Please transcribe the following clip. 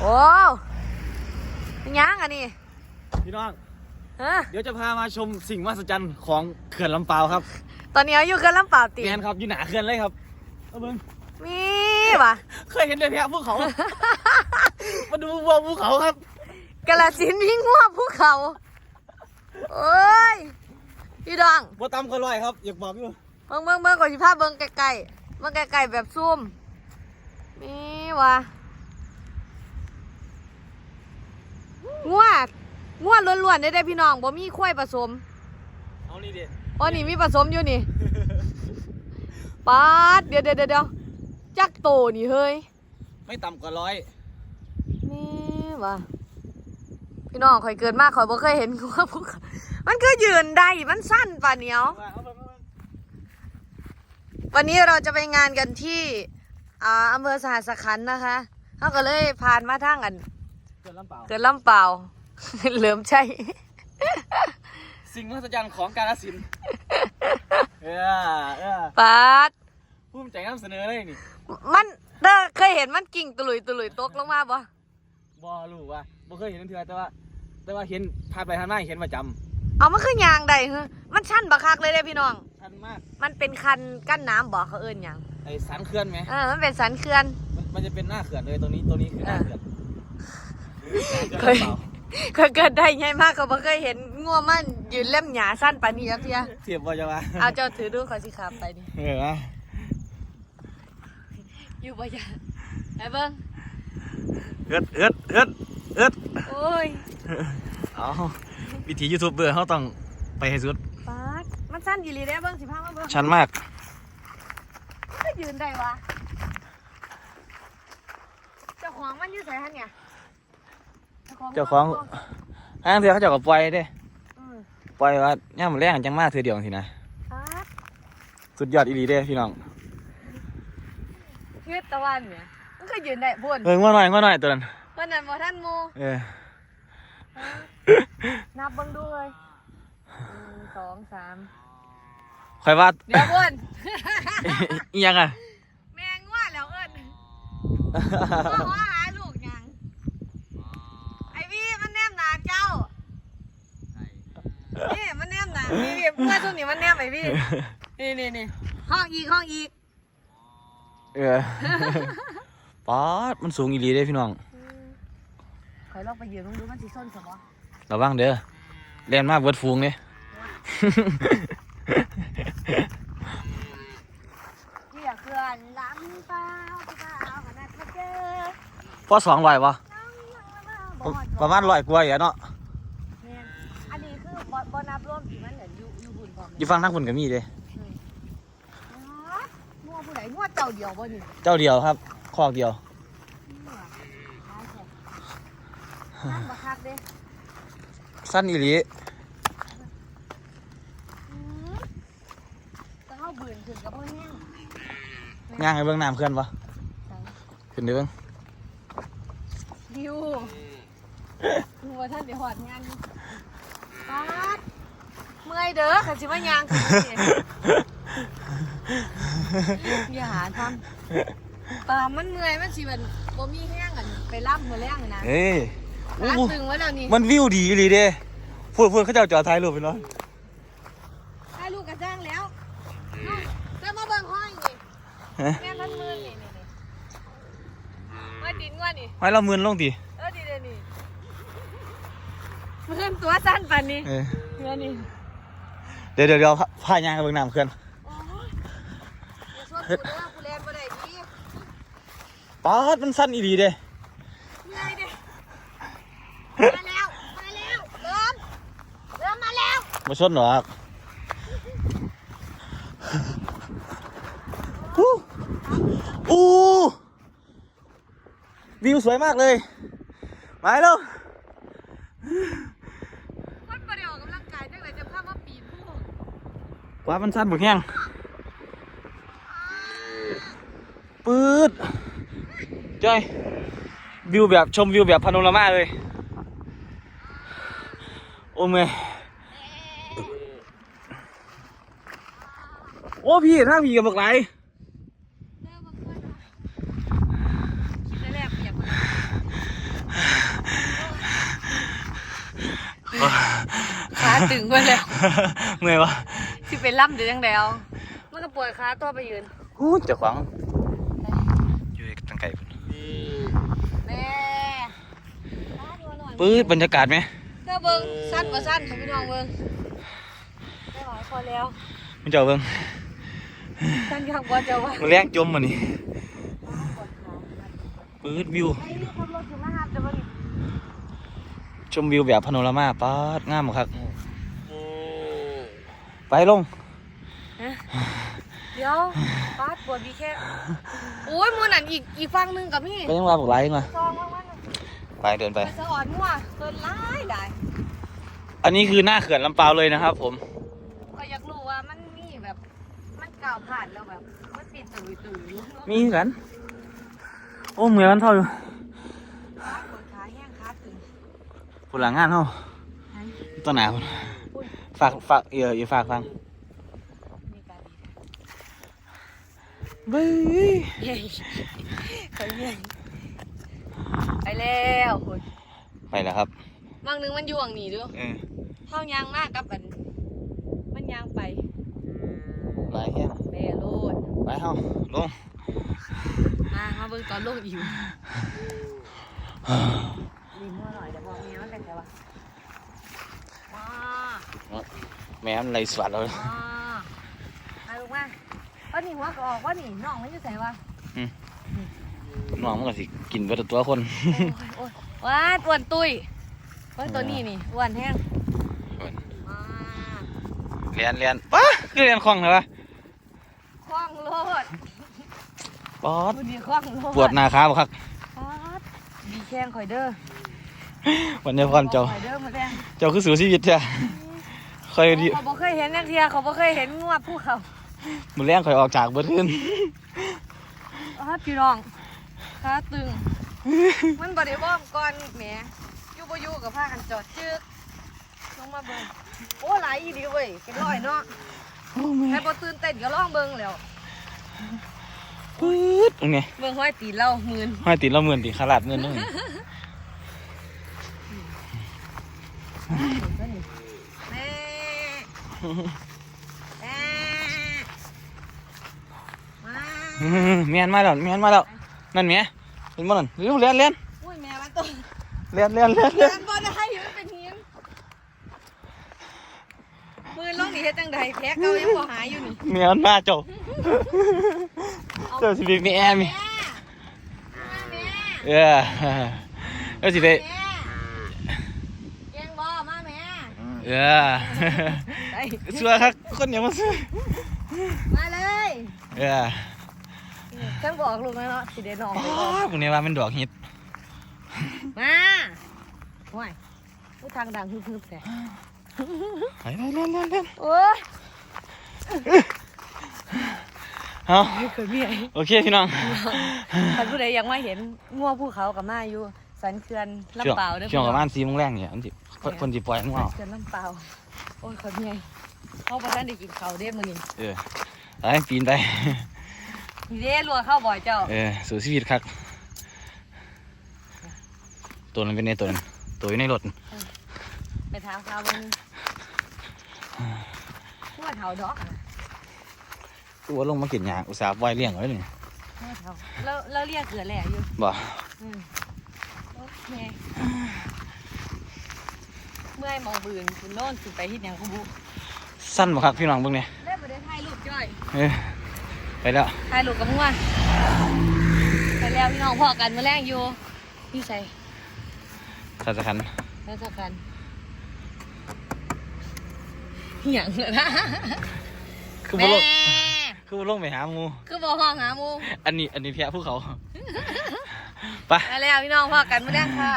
โอ้เป็นยังอันนี้พี่น้อง ฮะเดี๋ยวจะพามาชมสิ่งมหัศจรรย์ของเขื่อนลำเปาวครับตอนนี้เอาอยู่กันลำเปล่าติแมนครับอยู่หนาเขื่อนเลยครับเอาเบิ้งมีวะเคยเห็นแต่แพะภูเขา มาดูวัวภูเขาครับกระสินธุ์วิ่งหัวภูเขาโอ้ยพี่ดองวัวตำก็ลอยครับอยากบอกอยู่เบิ่งเบิ่งเบิ่งก่อนสิพาเบิ่งไกลๆเบิ่งไกลๆแบบซูมมีวะ งัวงัวล้วนๆได้ได้พี่น้องบ่มีควายผสมเอานี่ดิอ๋อนี่มีผสมอยู่นี่ปาดเดี๋ยวเดี๋ยวเดี๋ยวจักโตนี่เฮ้ยไม่ต่ำกว่าร้อยนี่วะพี่น้องข่อยเกิดมากข่อยบ่เคยเห็นว่าภูเขามันคือยืนได้มันสั้นป่ะเหนียวเอาเบิ่งเอาเบิ่งวันนี้เราจะไปงานกันที่อ่าอำเภอสหัสขันธ์นะคะเขาก็เลยผ่านมาทางอันเขื่อน ลำเปาวเกิดลำเปล่า เหลิมใช่ สิ่งมหัศจรรย์ของกาลสินธุ์เออเออปาด ภูมิใจนำเสนอเลยนี่มันเด้อเคยเห็นมันกิ่งตุลุยตุลุยตกลงมาบ่บอรู้ว่าบ่เคยเห็นนั่นเถื่อแต่ว่า แต่ว่าเห็นผ่านไปผ่านมาเห็นประจเอามันคือยางได้เหรอมันชันบักคักเลยเด้อพี่น้องำชันมากมันเป็นคันกั้นน้ำบ่เขาเอิ้นหยังไอ้สันเขื่อนไหม เออมันเป็นสันเขื่อน มันมันจะเป็นหน้าเขื่อนเลยตรงนี้ตรงนี้คือหน้าเขื่อน เคยเคยเกิดได้ไงมากก็บ่เคยเห็นงัวมันยืนเล่มหญ้าสั้นปานนี้จักเทียเทียบบ่จะว่าเอาเจ้าถือดูขอยสิขับไปดิเออวะอยู่บ่ยาไปเบิ่งเอิดเอิดเอิดเอิดโอ้ยเอาวิธียูทูบเบอร์เขาต้องไปให้สุดปาดมันสั้นอีหลีเด้อเบิ่งสิพามาเบิ่งชันมากมันก็ยืนได้วะเจ้าของมันอยู่ไสฮะเนี่ย เจ้าของห้างเถื่อเขาเจ้าก็ปล่อยเด้อืมปล่อยว่าย่ามแรงจังมาเถื่อเดียวสินะปาดสุดยอดอีหลีเด้พี่น้องเงือดตะวันเนี่ยมันก็ยืนได้พุ่นเออว่าหน่อยว่าหน่อยตัวนั้นเพิ่นนั่นบ่ทันหมู่เออนับเบิ่งดูเลยหนึ่งสองสามคอยว่า เดี๋ยวพุ่นอีหยังอะ แม่งว่าแล้วเอิ้นว่าว่าหาลูกหยังไอ้พี่มันแนมหนาเจ้า นี่มันแนมหนาพี่พี่เมื่อช่วงนี้มันแนมไอ้พี่ นี่นี่นี่ห้องอีกห้องอีกเออป๊อดมันสูงอีหลีเด้พี่น้องคอยลองไปยืนมึงดูมันสิส้นสมอระวังเด้อเล่นมากเบิดฟูงเด้เรียกเพื่อนลำเปล่าเปล่าขนาดเขาเจอพอสองร้อยปะน้องๆประมาณร้อยกว่าอย่างเนาะ แม่นอันนี้คือบ่บ่นับรวมที่มันเหมือนอยู่ อยู่บุญพร้อมอยู่ฟังทางคุณก็มีเด้งัวผู้ใดงัวเจ้าเดียวบ่นี่เจ้าเดียวครับคอกเดียวนั่นบ่คักเด้สั้นอีหลีอืมแต่เฮาบืนขึ้นกับบ่แห้งย่างให้เบิ่งน้ำเพื่อนปะใส่ขึ้นเด้อเบิ่งดิวงัวท่านเดี๋ยวหอดงานปาด เมื่อยเด้อคันสิมายางขึ้นมาสิอย่าหาทำปลามันเมื่อยมันสิมันบ่มีแห้งอันไปล่ำมื้อแรงนะเอ้ยหาอู้ตึงไว้แล้วนี่มันวิวดีอีหลีเด้พูดพูดเขาเจ้าจอดถ่ายรูปไปเนาะให้ลูกกระจ้างแล้วเอ้าจะมาเบิ่งห้อยนี่ฮะแม่มันมือนี่นี่นี่มาดินว่านี่ให้เรามือนลงติเออดีเดยวนี่เพื่อนตัวสั้นปันนี้เออ เพื่อนนี่เดี๋ยวเดี๋ยวเดี๋ยวพาพายางให้เบิ่งน้ำเพื่อนโอ้ยอย่าชวนกูเด้อกูแลนบ่ได้ดีป๊อดมันสั้นอีหลีเด้เหนื่อยเด้มาแล้ว มาแล้วเริ่มเริ่มมาแล้วมาชนหรอกอู้อู้วิวสวยมากเลย มาแล้ว ว่ามันสั้นบุกแห้งปื๊ดจ้อยวิวแบบชมวิวแบบพานโนรามาเลย โอ้เมโอ้พี่ท่าพี่กับบักไหลขาตึงไปแล้วเมื่อยวะ สิเป็นล่ำเดี๋ยวจังไดเอามันก็ปวดขาตัวไปยืนอู้เจะขวางอยู่ตั้งไกลพุ่นแม่ปื๊ดบรรยากาศไหมก็เบิ่งสั้นบ่สั้นให้พี่น้องเบิ่งได้หลายพอแล้วมันเจ้าเบิ่งสั้นยังบ่เจะว่ามันแรงจมมันนี่ปวดขาปื๊ดวิวไอ้นี่ขับรถถึงมาหาแต่บ่นี่ชมวิวแบบพาโนรามาป๊าดงามมากครับ ไปลง เดี๋ยวปาดปวดบีแค่โอ้ยมื้อนั้นอีกอีกฝั่งหนึงกับพี่ก็ยังว่าบอกไรมาซองมันไปเดินไปไปสะอ่อนมั่วเกินหลายหลายอันนี้คือหน้าเขื่อนลำเปาวเลยนะครับ ผม ก็อยากรู้ว่ามันมีแบบ มันก้าวผ่านแล้วแบบ มันปิดตื่นตื่นมีกัน โอ้เหมือนมันเท่าอยู่ปวดขาแห้งขาตึงผลหลังงานเท่าต้นหนาพุ่น ฝากฝากเอออย่าฝากฟังมีการดีเบ้ยเย้ไปเย้ไปแล้วโอ้ยไปแล้วครับบางนึงมันอยู่ฝั่งนี้เด้วยเออเท่ายางมากกับมันมันยางไปหลายแค่แม่โลดไปเฮาลงมามาเบิ่งตอนลงอยู่ดีมั่วหน่อยเดี๋ยวบอกเมียมันเป็นไงวะมา แม่มันไหลสวัสดเลยมามาลูกมาว่านี่หัวก็ออกว่านี่น้องมันอยู่ไหนวะน้องมันก็สิกินเบิดตัวคนโอ้ยโอ้ยว้าอ้วนตุ้ยว่าตัวนี้นี่อ้วนแห้งมาเรียนเรียนป้าคือเรียนคล่องเลยวะคล้องโลดปอดดูดีคล้องโลดปวดหน้าขาบ่ครับป๊าดดีแข้งข่อยเด้อวันนี้ความเจ้าข่อยเด้อมาแดงเจ้าคือสู่ชีวิตจ้ะ คอยดีเขาบ่เคยเห็นนักเทียเขาบ่เคยเห็นงวดภูเขามือแรงคอยออกจากเบิดขึ้นอ๋อพี่น้องขาตึง มันบ่ได้วอร์มก่อนแหมอยู่บ่อยู่กับพากันจอดจึกลงมาเบิ่งโอ้หลายอีดีเว้ยเป็นร้อยเนาะโอ้แม่ให้บ่ตื่นเต้นก็ลองเบิ่งแล้วปื๊ดตรงนี้เบิ่งห้อยตีนเราหมื่นห้อยติดละหมื่นติขลาดเงินนึงแม่แม่มา เมียนมาแล้วเมียนมาแล้วนั่นเมียเห็นบ่นั่นเร็วเรียนเรียนอุ้ยแม่มันตัวเรียนเรียนเรียนเรียนมันบ่ได้อยู่มันเป็นหินมือลงนี่เฮ็ดจังใดแพ้เก่ายังบ่หายอยู่นี่เมียมันมาเจ้าเจ้าสิบีมีแอร์มีแม่แม่เออเจ้าสิได้แม่แกงบ่มาแม่เออ ไปชัวร์ครับคนอย่ามาซื้อมาเลยเออฉันบอกลูกแล้วเนาะสิได้น้องอ๋ไปอบอกพวกนี้ว่าเป็นดอกฮิตมาห่วยผู้ทางดังฮึบๆแท้ไปเล่นเล่นเล่นเล่นโอ้ยเอาไม่เคยมีไอ้โอเคพี่น้องท่านผู้ใดยังไม่เห็นงัวภูเขากับมาอยู่สันเขื่อนช่วงลำเปล่าเด้อช่วงประมาณณสี่โมงแรงเนี่ยมันสิคนสิปล่อยมันสัออนกเขื่อนลำเปล่า โอ้ยคนใหญ่เขาประท่านได้กินเขาวเด้มื้อนี้เออไปปีนไป นี่เด้รัวเข้าบ่อยเจ้าเออสู่ชีวิตครับตัวนั้นเป็นในตัวนั้นตัวอยู่ในรถไปถามข่าวเบิ่งงัวเฒ่าดอกตัวลงมากินยางอุตส่าห์ไว้เลี้ยงไว้เลยงัวเฒ่าแล้วแล้วเรียกเกลือแหล่อยู่บ่อืมโอเค เมื่อยมองบืนคุณโน่นสิไปเฮ็ดหยังกูบุสั้นบ่ครับพี่น้องเบิ่งเนี่ยได้บ่ได้ถ่ายรูปจ้อยเออไปแล้วถ่ายรูปกับงัวไปแล้วพี่น้องพอกันมื้อแรงอยู่พี่ใส่สัจคันแล้วเจอกันหยังเลยนะคือบ่แม่ลงคือบ่ลงไปหาหมูคือบ่ห้องหาหมูอันนี้อันนี้แพ้ภูเขาไปไปแล้วพี่น้องพอกันมื้อแรงค่ะ